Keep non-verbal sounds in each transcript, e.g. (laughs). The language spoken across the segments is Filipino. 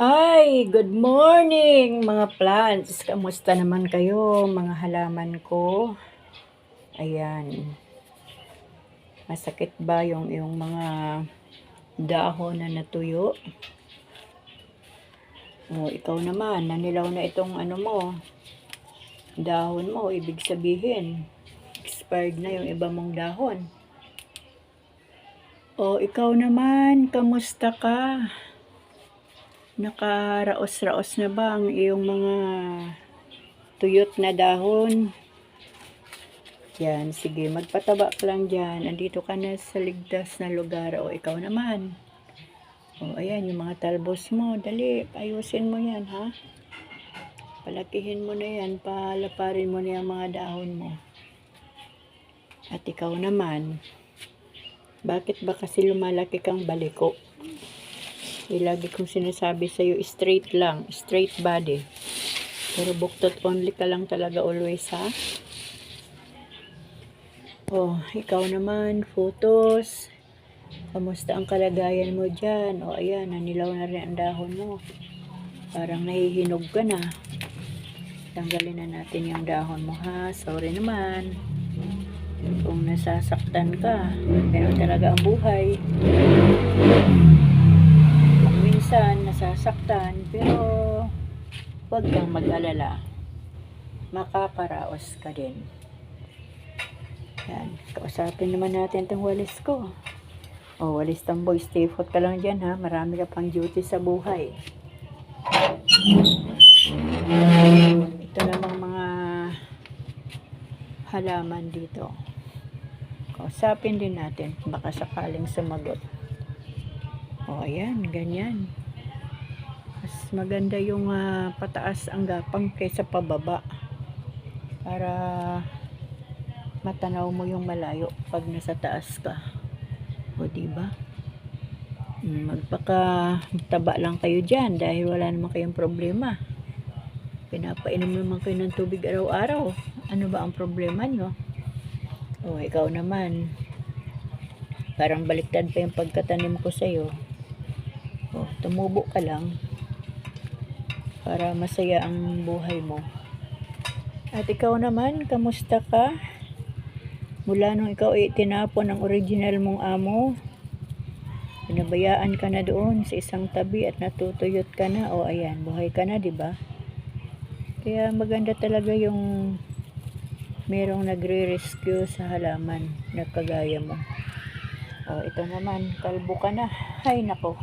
Ay, good morning mga plants. Kamusta naman kayo mga halaman ko? Ayan. Masakit ba yung yung mga dahon na natuyo? O, ikaw naman, nanilaw na itong ano mo, dahon mo, ibig sabihin, expired na yung iba mong dahon. O, ikaw naman, kamusta ka? Nakaraos-raos na ba ang iyong mga tuyot na dahon? Yan, sige, magpataba ka lang dyan. Andito ka na sa ligtas na lugar. O, ikaw naman. O, ayan, yung mga talbos mo. Dali, ayusin mo yan, ha? Palakihin mo na yan. Palaparin mo na yung mga dahon mo. At ikaw naman, bakit ba kasi lumalaki kang baliko? Eh, lagi kong sinasabi sa'yo, straight lang, straight body. Pero buktot only ka lang talaga always, ha? Oh, ikaw naman, photos. Kamusta ang kalagayan mo dyan? O, ayan, nanilaw na rin ang dahon mo. Parang nahihinog ka na. Tanggalin na natin yung dahon mo, ha? Sorry naman. Kung nasasaktan ka, pero talaga ang buhay minsan nasasaktan pero huwag kang mag-alala. Makakaraos ka din. Yan kausapin naman natin itong walis ko. O walis tamboy stay put ka lang dyan ha? Marami ka pang duty sa buhay. Ito namang mga halaman dito. Kausapin din natin baka sakaling sumagot. O, ayan, ganyan. Maganda yung ah, pataas ang gapang kaysa pababa. Para matanaw mo yung malayo pag nasa taas ka. O, diba? Mm, Magpaka taba lang kayo dyan dahil wala naman kayong problema. Pinapainom naman kayo ng tubig araw-araw. Ano ba ang problema nyo? O, ikaw naman. Parang baliktad pa yung pagkatanim ko sa'yo. O, tumubo ka lang para masaya ang buhay mo. At ikaw naman, kamusta ka? Mula nung ikaw ay tinapon ang original mong amo, pinabayaan ka na doon sa isang tabi at natutuyot ka na. O ayan, buhay ka na, di ba? Kaya maganda talaga yung merong nagre-rescue sa halaman na kagaya mo. O, ito naman, kalbo ka na. Ay, nako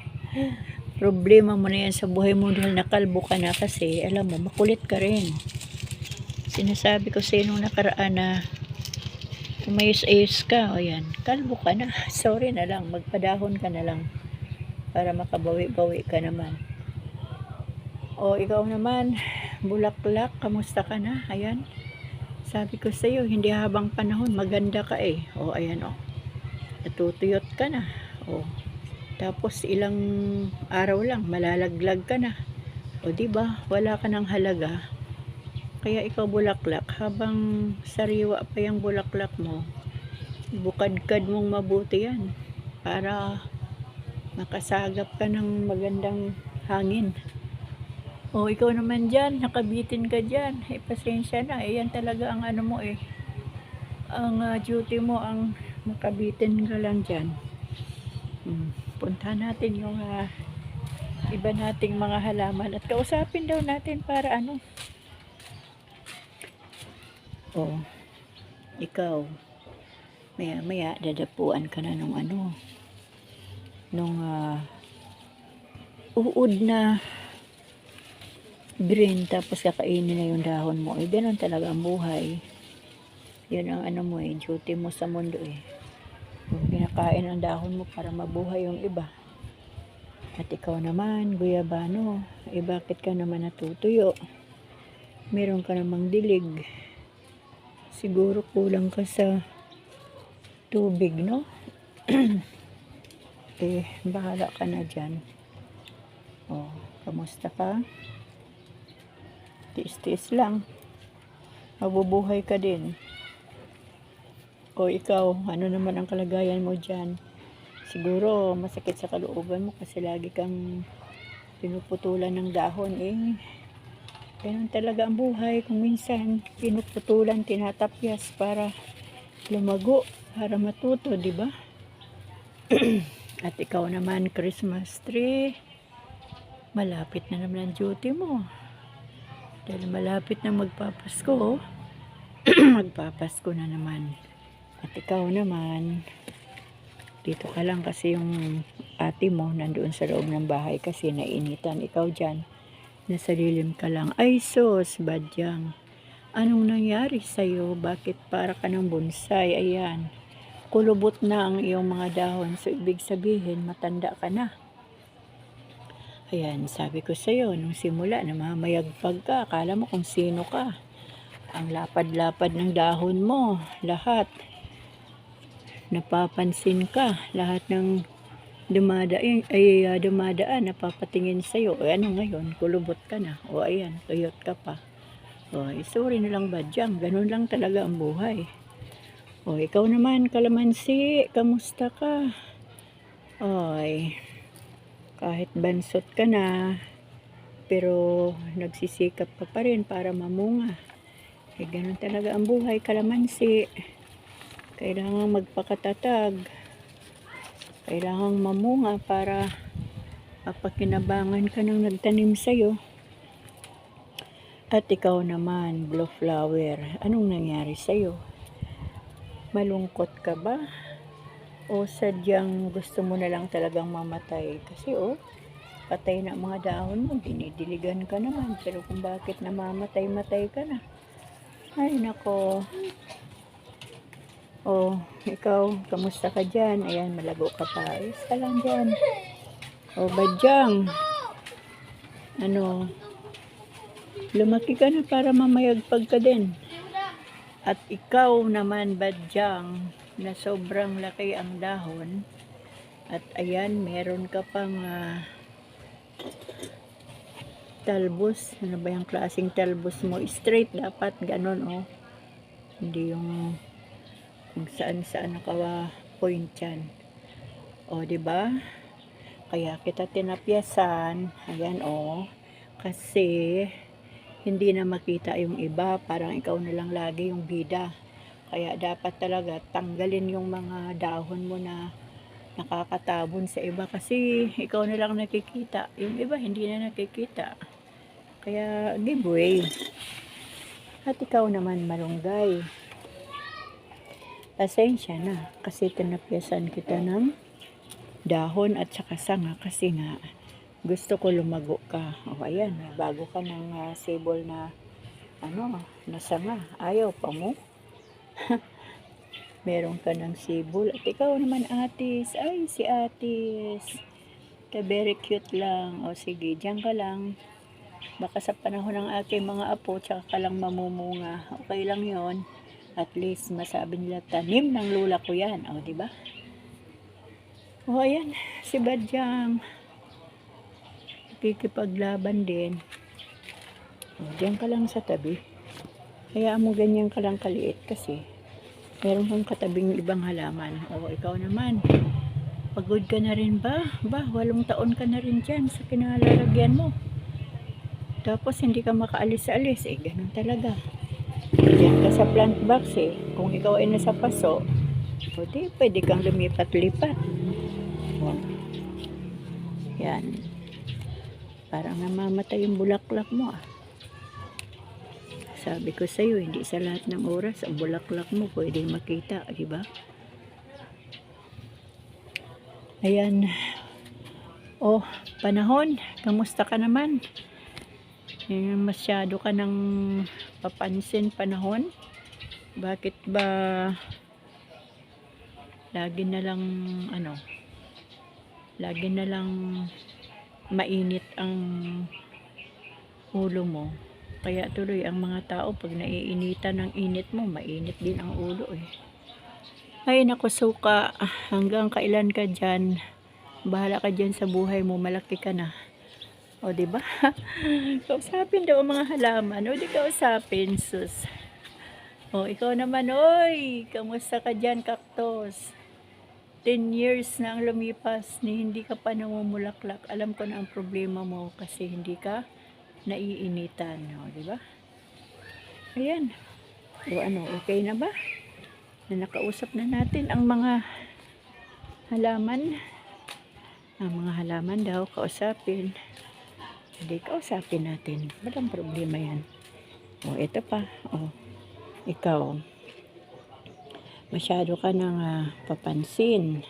problema mo na yan sa buhay mo dahil nakalbo ka na kasi alam mo, makulit ka rin. Sinasabi ko sa nung nakaraan na umayos-ayos ka, o yan, kalbo ka na. (laughs) Sorry na lang, magpadahon ka na lang para makabawi-bawi ka naman. O ikaw naman, bulaklak, kamusta ka na? Ayan. Sabi ko sa iyo, hindi habang panahon, maganda ka eh. O ayan o. Natutuyot ka na. O, tapos ilang araw lang malalaglag ka na. O di ba? Wala ka ng halaga. Kaya ikaw bulaklak habang sariwa pa yung bulaklak mo. Bukad-kad mong mabuti yan para makasagap ka ng magandang hangin. O ikaw naman dyan, nakabitin ka dyan. Eh, pasensya na. Eh, yan talaga ang ano mo eh. Ang ah, duty mo ang makabitin ka lang dyan. Hmm. Punta natin yung ah, iba nating mga halaman at kausapin daw natin para ano. Oh, ikaw, maya maya dadapuan ka na nung ano, nung ah, uod na green tapos kakainin na yung dahon mo. Eh, ganun talaga ang buhay. Yun ang ano mo eh, duty mo sa mundo eh. Kinakain ang dahon mo para mabuhay yung iba. At ikaw naman, guyabano, eh bakit ka naman natutuyo? Meron ka namang dilig. Siguro kulang ka sa tubig, no? (clears throat) eh, bahala ka na dyan. Oh, kamusta ka? Tiis-tiis lang. Mabubuhay ka din. O ikaw, ano naman ang kalagayan mo dyan? Siguro masakit sa kalooban mo kasi lagi kang pinuputulan ng dahon eh. Ganun talaga ang buhay. Kung minsan, pinuputulan, tinatapyas para lumago, para matuto, di ba? (clears throat) At ikaw naman, Christmas tree, malapit na naman ang duty mo. Dahil malapit na magpapasko, (clears throat) magpapasko na naman. At ikaw naman, dito ka lang kasi yung ate mo nandoon sa loob ng bahay kasi nainitan. Ikaw dyan, nasa lilim ka lang. Ay sos, badyang. Anong nangyari sa'yo? Bakit para ka ng bonsai? Ayan. Kulubot na ang iyong mga dahon. So, ibig sabihin, matanda ka na. Ayan, sabi ko sa'yo, nung simula, namamayagpag ka. Akala mo kung sino ka. Ang lapad-lapad ng dahon mo. Lahat. Napapansin ka. Lahat ng dumadaan, ay, ah, dumadaan, napapatingin sa'yo. O ano ngayon, kulubot ka na. O ayan, tuyot ka pa. O, sorry na lang badyang. Ganun lang talaga ang buhay. O, ikaw naman, kalamansi, kamusta ka? Oy, kahit bansot ka na, pero nagsisikap ka pa rin para mamunga. Eh, ganun talaga ang buhay, kalamansi. Kailangan magpakatatag. Kailangan mamunga para mapakinabangan ka ng nagtanim sa'yo. At ikaw naman, blue flower, anong nangyari sa'yo? Malungkot ka ba? O sadyang gusto mo na lang talagang mamatay? Kasi oh, patay na mga dahon mo, dinidiligan ka naman. Pero kung bakit namamatay-matay ka na? Ay, nako. Oh, ikaw, kamusta ka dyan? Ayan, malago ka pa. Ayos ka lang dyan. O, badyang. Ano, lumaki ka na para mamayagpag ka din. At ikaw naman, badyang, na sobrang laki ang dahon. At ayan, meron ka pang ah, talbos. Ano ba yung klaseng talbos mo? Straight dapat, ganun oh. Hindi yung kung saan saan nakawa point yan. O, ba? Kaya kita tinapyasan. Ayan, o. Kasi, hindi na makita yung iba. Parang ikaw na lang lagi yung bida. Kaya dapat talaga tanggalin yung mga dahon mo na nakakatabon sa iba. Kasi, ikaw na lang nakikita. Yung iba, hindi na nakikita. Kaya, giveaway. At ikaw naman malunggay. Pasensya na kasi tinapyasan kita ng dahon at saka sanga kasi nga gusto ko lumago ka. O ayan, bago ka ng uh, sable na ano, na sanga. Ayaw pa mo. (laughs) Meron ka ng sibol. At ikaw naman atis. Ay, si atis. Ka very cute lang. O sige, dyan ka lang. Baka sa panahon ng aking mga apo, tsaka ka lang mamumunga. Okay lang yon at least masabi nila tanim ng lula ko yan. O, di ba? O, ayan. Si Badyang. Kikipaglaban din. O, diyan ka lang sa tabi. Kaya mo ganyan ka lang kaliit kasi meron kang katabing ibang halaman. O, ikaw naman. Pagod ka na rin ba? Ba, walong taon ka na rin dyan sa kinalalagyan mo. Tapos hindi ka makaalis-alis. Eh, ganun talaga. Diyan ka sa plant box eh. Kung ikaw ay nasa paso, o di, pwede kang lumipat-lipat. Yan. Parang namamatay yung bulaklak mo ah. Sabi ko sa'yo, hindi sa lahat ng oras, ang bulaklak mo pwede makita, di ba? Ayan. Oh, panahon. Kamusta ka naman? Eh, masyado ka ng papansin panahon? Bakit ba lagi na lang ano lagi na lang mainit ang ulo mo? Kaya tuloy ang mga tao pag naiinitan ng init mo mainit din ang ulo eh. Ay naku suka. Hanggang kailan ka dyan? Bahala ka dyan sa buhay mo. Malaki ka na o, di ba? (laughs) kausapin daw ang mga halaman. O, di kausapin, sus. O, ikaw naman, oy, kamusta ka dyan, kaktos? 10 years na ang lumipas ni hindi ka pa namumulaklak. Alam ko na ang problema mo kasi hindi ka naiinitan. No, di ba? Ayan. O ano, okay na ba? Na nakausap na natin ang mga halaman. Ang mga halaman daw, kausapin. Hindi, kausapin natin. Walang problema yan. O, ito pa. O, ikaw. Masyado ka nang ah, papansin.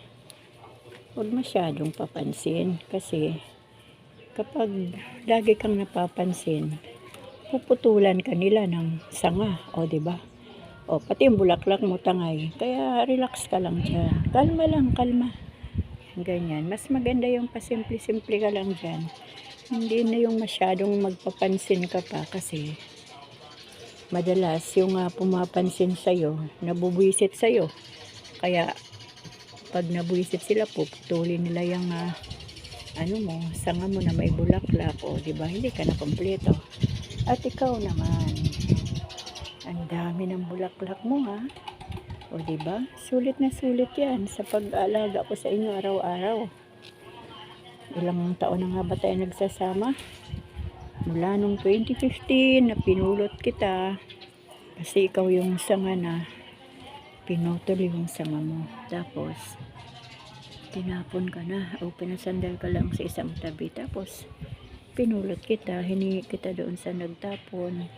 Huwag masyadong papansin kasi kapag lagi kang napapansin, puputulan ka nila ng sanga, o ba? O pati yung bulaklak mo tangay. Kaya relax ka lang dyan. Kalma lang, kalma. Ganyan. Mas maganda yung pasimple-simple ka lang dyan. Hindi na yung masyadong magpapansin ka pa kasi madalas yung ah, pumapansin sa'yo, nabubwisit sa'yo. Kaya pag nabwisit sila, puputulin nila yung ah, ano mo, sanga mo na may bulaklak o di ba hindi ka na kompleto. At ikaw naman, ang dami ng bulaklak mo ha. O di ba? Sulit na sulit 'yan sa pag-aalaga ko sa inyo araw-araw. Ilang taon na nga ba tayo nagsasama? Mula nung 2015 na pinulot kita kasi ikaw yung sanga na pinutol yung sanga mo. Tapos, tinapon ka na o pinasandal ka lang sa isang tabi. Tapos, pinulot kita, hiningi kita doon sa nagtapon.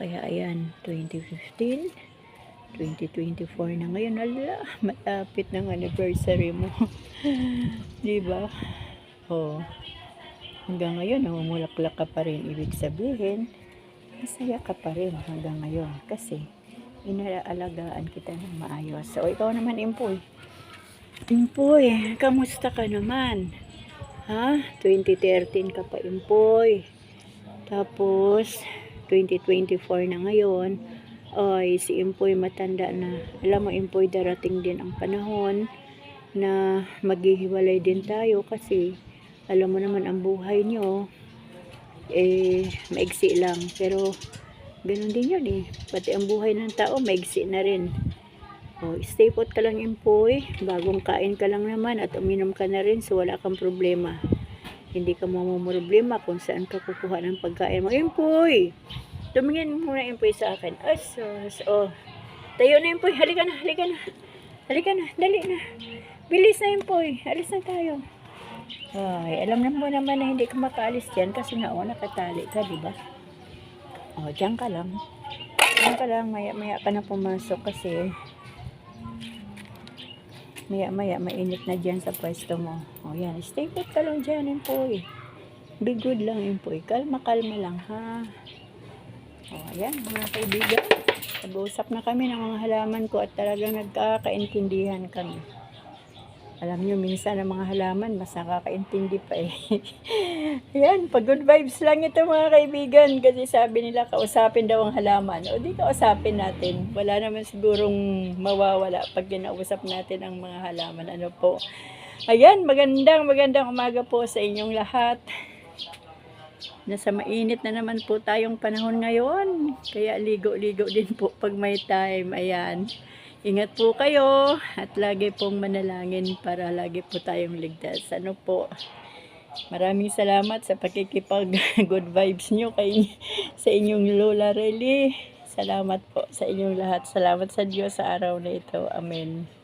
Kaya ayan, 2015, 2024 na ngayon. Ala, malapit ng anniversary mo. (laughs) Di ba? Oh. Hanggang ngayon, namumulaklak ka pa rin. Ibig sabihin, masaya ka pa rin hanggang ngayon. Kasi, inaalagaan kita ng maayos. So, ikaw naman, Impoy. Impoy, kamusta ka naman? Ha? 2013 ka pa, Impoy. Tapos, 2024 na ngayon, ay si Impoy matanda na. Alam mo, Impoy, darating din ang panahon na maghihiwalay din tayo kasi alam mo naman ang buhay nyo eh maigsi lang. Pero ganun din yun eh. Pati ang buhay ng tao maigsi na rin. O stay put ka lang Impoy. Bagong kain ka lang naman at uminom ka na rin so wala kang problema. Hindi ka mamumroblema kung saan ka kukuha ng pagkain mo. Impoy tumingin muna Impoy sa akin asos oh tayo na Impoy halika na halika na halika na dali na bilis na Impoy alis na tayo ay, alam na mo naman na hindi ka makaalis dyan kasi nga o nakatali ka, di ba? O, dyan ka lang. Dyan ka lang, maya-maya ka na pumasok kasi maya-maya mainit na dyan sa pwesto mo. O, yan. Stay put ka lang dyan, Impoy. Be good lang, Impoy. Kalma-kalma lang, ha? O, ayan, mga kaibigan. Nag-uusap na kami ng mga halaman ko at talagang nagkakaintindihan kami. Alam nyo, minsan ang mga halaman, mas nakakaintindi pa eh. (laughs) Ayan, pag good vibes lang ito mga kaibigan. Kasi sabi nila, kausapin daw ang halaman. O di kausapin natin. Wala naman sigurong mawawala pag kinausap natin ang mga halaman. Ano po. Ayan, magandang magandang umaga po sa inyong lahat. (laughs) Nasa mainit na naman po tayong panahon ngayon. Kaya ligo-ligo din po pag may time. Ayan. Ingat po kayo at lagi pong manalangin para lagi po tayong ligtas. Ano po? Maraming salamat sa pakikipag (laughs) good vibes nyo kay, sa inyong Lola Relly. Salamat po sa inyong lahat. Salamat sa Diyos sa araw na ito. Amen.